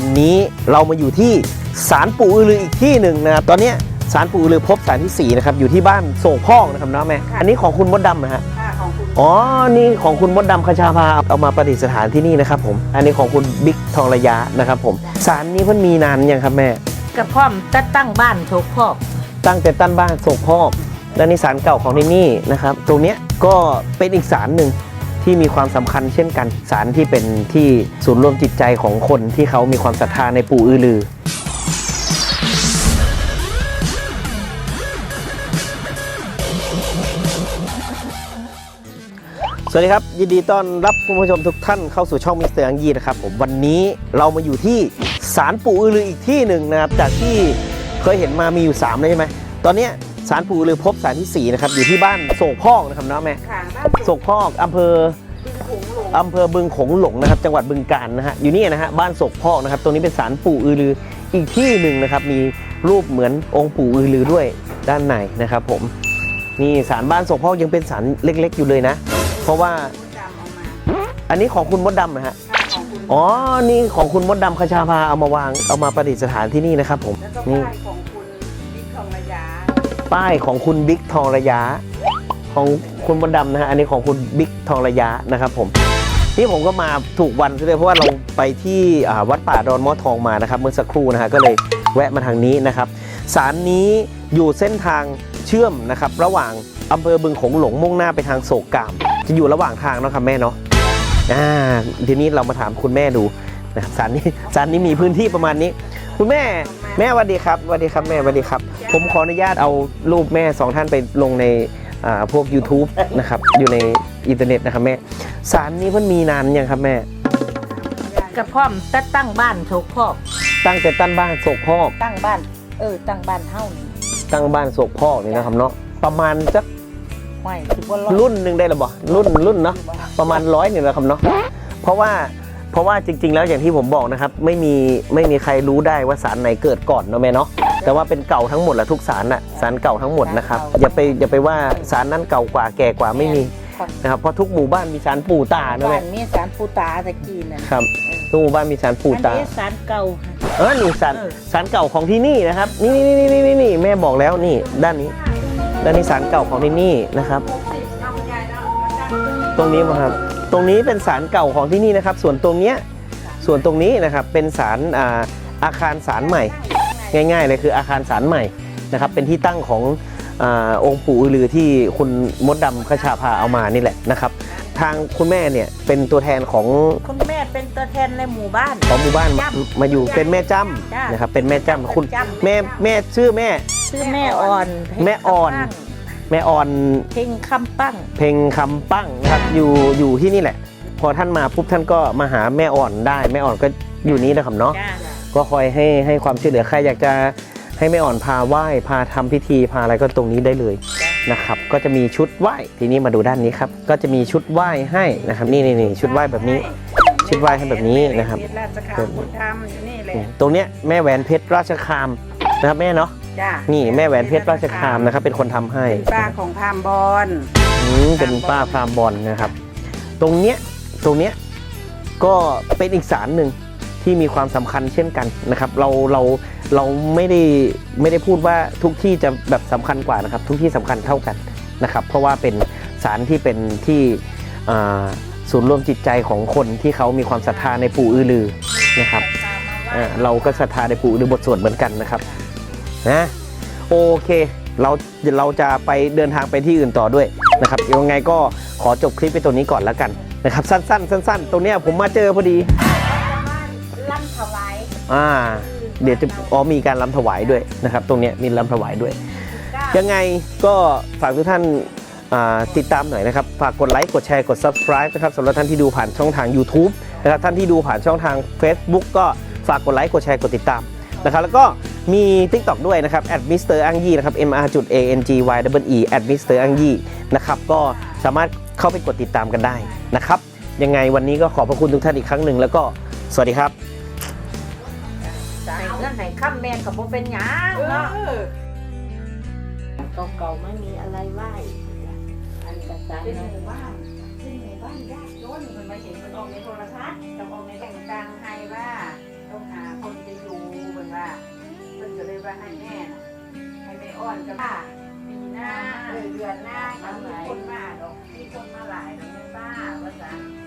วันนี้เรามาอยู่ที่ศาลปู่อือลืออีกที่หนึ่งนะครับตอนเนี้ยศาลปู่อือลือพบศาลที่สี่นะครับอยู่ที่บ้านโศกพอกนะครับเนาะแม่อันนี้ของคุณมดดำนะฮะค่าของคุณอ๋อนี่ของคุณมดดำคชาภาเอามาประดิษฐานที่นี่นะครับผมอันนี้ของคุณบิ๊กทองระยะนะครับผมศาลนี้เพิ่นมีนานยังครับแม่กระพร้อมจะตั้งบ้านโชกพอกตั้งแต่ตั้นบ้านโศกพอกและนี่ศาลเก่าของที่นี่นะครับตรงเนี้ยก็เป็นอีกศาลหนึ่ง ที่มีความสำคัญเช่นกันศาลที่เป็นที่ศูนย์รวมจิตใจของคนที่เขามีความศรัทธาในปู่อือลือสวัสดีครับ ยินดีต้อนรับคุณผู้ชมทุกท่านเข้าสู่ช่องมิสเตอร์อังยีนะครับผมวันนี้เรามาอยู่ที่ศาลปู่อือลืออีกที่หนึ่งนะครับจากที่เคยเห็นมามีอยู่3เลยใช่ไหมตอนนี้ ยศาลปู่อือลือพบศาลที่ 4 นะครับ อยู่ที่บ้านโศกพอกนะครับเนาะแม่ค่ะบ้านโศกพอกอำเภอขุงหลวงอำเภอบึงโขงหลงนะครับ จังหวัดบึงกาฬนะฮะอยู่นี่นะฮะบ้านโศกพอกนะครับตรงนี้เป็นศาลปู่อือลืออีกที่หนึ่งนะครับ มีรูปเหมือนองค์ปู่อือลือด้วยด้านในนะครับ ผมนี่ศาลบ้านโศกพอกยังเป็นศาลเล็ก ๆ อยู่เลยนะ เพราะว่าจำเอามาอันนี้ของคุณมดดำนะฮะค่าของคุณอ๋อ นี่ของคุณมดดำคชาภาเอามาวาง เอามาประดิษฐานที่นี่นะครับผมแล้วก็นี่ป้ายของคุณบิ๊กทองระยะ ป้ายของคุณบิ๊กทองระยะ ของคุณมดดำนะฮะอันนี้ของคุณบิ๊กทองระยะนะครับผมนี่ผมก็มาถูกวันเลยเพราะว่าเราไปที่วัดป่าดอนมอทองมานะครับเมื่อสักครู่นะฮะก็เลยแวะมาทางนี้นะครับศาลนี้อยู่เส้นทางเชื่อมนะครับ ระหว่างอำเภอบึงโขงหลงมุ่งหน้าไปทางโศกกาม จะอยู่ระหว่างทางเนาะครับแม่เนาะอ่าทีนี้เรามาถามคุณแม่ดูนะครับสารนี้สารนี้มีพื้นที่ประมาณนี้ คุณแม่ แม่สวัสดีครับสวัสดีครับแม่สวัสดีครับ ผมขออนุญาตเอารูปแม่สองท่านไปลงในอ่าพวก YouTube นะครับอยู่ในอินเทอร์เน็ตนะครับแม่สารนี้เพิ่นมีนานยังครับแม่กระพร้อมจะตั้งบ้านโชกพอกตั้งแต่ตั้นบ้านโศกพอกตั้งบ้านเออตั้งบ้านเฮ้านี่ตั้งบ้านโศกพอกนี่นะครับเนาะประมาณสักไม่คิดว่าร้อยรุ่นหนึ่งได้หรือเปล่ารุ่นรุ่นเนาะประมาณร้อยหนึ่งนะครับเนาะเพราะว่า เพราะว่าจริง ๆ แล้วอย่างที่ผมบอกนะครับไม่มีไม่มีใครรู้ได้ว่าสารไหนเกิดก่อนเนาะแม่เนาะแต่ว่าเป็นเก่าทั้งหมดแหละทุกสารน่ะสารเก่าทั้งหมดนะครับอย่าไปอย่าไปว่าสารนั้นเก่ากว่าแก่กว่าไม่มีนะครับเพราะทุกหมู่บ้านมีสารปู่ตาเนาะบ้าแม่นมีสารปูตาตะกี้นั่นครับทุกหมู่บ้านมีสารปู่ตาอันนี้สารเก่าค่ะ เออนี่สารเออ สารเก่าของที่นี่นะครับ นี่นี่นี่นี่นี่นี่แม่บอกแล้วนี่ ด้านนี้ ด้านนี้สารเก่าของที่นี่นะครับ ตรงนี้มาครับ ตรงนี้เป็นศาลเก่าของที่นี่นะครับ ส่วนตรงเนี้ยส่วนตรงนี้นะครับเป็นศาลอ่าอาคารศาลใหม่ ง่ายๆเลยคืออาคารศาลใหม่นะครับเป็นที่ตั้งของอาองค์ปู่อือลือที่คุณมดดำขชาพาเอามานี่แหละนะครับ ทางคุณแม่เนี่ยเป็นตัวแทนของคุณแม่เป็นตัวแทนในหมู่บ้าน ของหมู่บ้านมาจ้ำมาอยู่เป็นแม่จ้จ้ะำนะครับเป็นแม่จ้ำคุณจ้ำ แม่แม่ชื่อแม่ ชื่อแม่อ่อนแม่อ่อน แม่อ่อนเพ่งคำปั้ง เพลงคำปั้งนะครับอยู่อยู่ที่นี่แหละ พอท่านมาปุ๊บท่านก็มาหาแม่อ่อนได้ แม่อ่อนก็อยู่นี้นะครับเนาะจ้าก็คอยให้ให้ความช่วยเหลือใครอยากจะให้แม่อ่อนพาไหว้พาทำพิธีพาอะไรก็ตรงนี้ได้เลยนะครับก็จะมีชุดไหว้ทีนี้มาดูด้านนี้ครับก็จะมีชุดไหว้ให้นะครับนี่นี่นี่ชุดไหว้แบบนี้ ชุดไหว้ให้แบบนี้นะครับราชการพุทธธรรมอยู่นี่เลยตรงเนี้ยแม่แหวนเพชรราชคามนะครับแม่เนาะ จ้านี่แม่แหวนเพชรราชคามนะครับ เป็นคนทำให้เป็นป้าของพามบอลอืมเป็นป้าพรามบอลนะครับ ตรงเนี้ยตรงเนี้ยก็เป็นอีกสารหนึ่งที่มีความสำคัญเช่นกันนะครับ เราเราเราไม่ได้ไม่ได้พูดว่าทุกที่จะแบบสำคัญกว่านะครับ ทุกที่สำคัญเท่ากันนะครับ เพราะว่าเป็นสารที่เป็นที่อ่าศูนย์รวมจิตใจของคนที่เขามีความศรัทธาในปู่อือลือนะครับอ่าเราก็ศรัทธาในปู่อือลือบทสวดเหมือนกันนะครับนะ โอเค เราเราจะไปเดินทางไปที่อื่นต่อด้วยนะครับยังไงก็ขอจบคลิปไปตัวนี้ก่อนแล้วกันนะครับ สั้นๆ สั้น ๆตรงเนี้ยผมมาเจอพอดีล่ำถวายอ่า เดี๋ยวจะอ๋อมีการรำถวายด้วยนะครับ ตรงเนี้ยมีรำถวายด้วย ยังไงก็ฝากทุกท่านอ่าติดตามหน่อยนะครับ ฝากกดไลค์กดแชร์กด subscribe นะครับสำหรับท่านที่ดูผ่านช่องทาง YouTube นะครับท่านที่ดูผ่านช่องทาง Facebook ก็ฝากกดไลค์กดแชร์กดติดตามนะครับแล้วก็ มี TikTok ด้วยนะครับ @mr อังยี่นะครับ m r a n g y e e @mr อังยี่นะครับก็สามารถเข้าไปกดติดตามกันได้นะครับ ยังไงวันนี้ก็ขอบพระคุณทุกท่านอีกครั้งหนึ่งแล้วก็สวัสดีครับใส่เงื่อนไหนข้ามแมนกับโบเป็นหยังเนาะเก่าๆไม่มีอะไรไหว้อันกระจายในหมู่บ้านที่หมู่บ้านยากจนมันมาเห็นมันออกในโทรทัศน์ต้องออกในแต่งต่างใให้แม่ให้ไม่อ่อนกับป้าปีหน้าเดือนหน้าทำหลายคนมาดอกที่คนมาหลายเลยป้าภาษา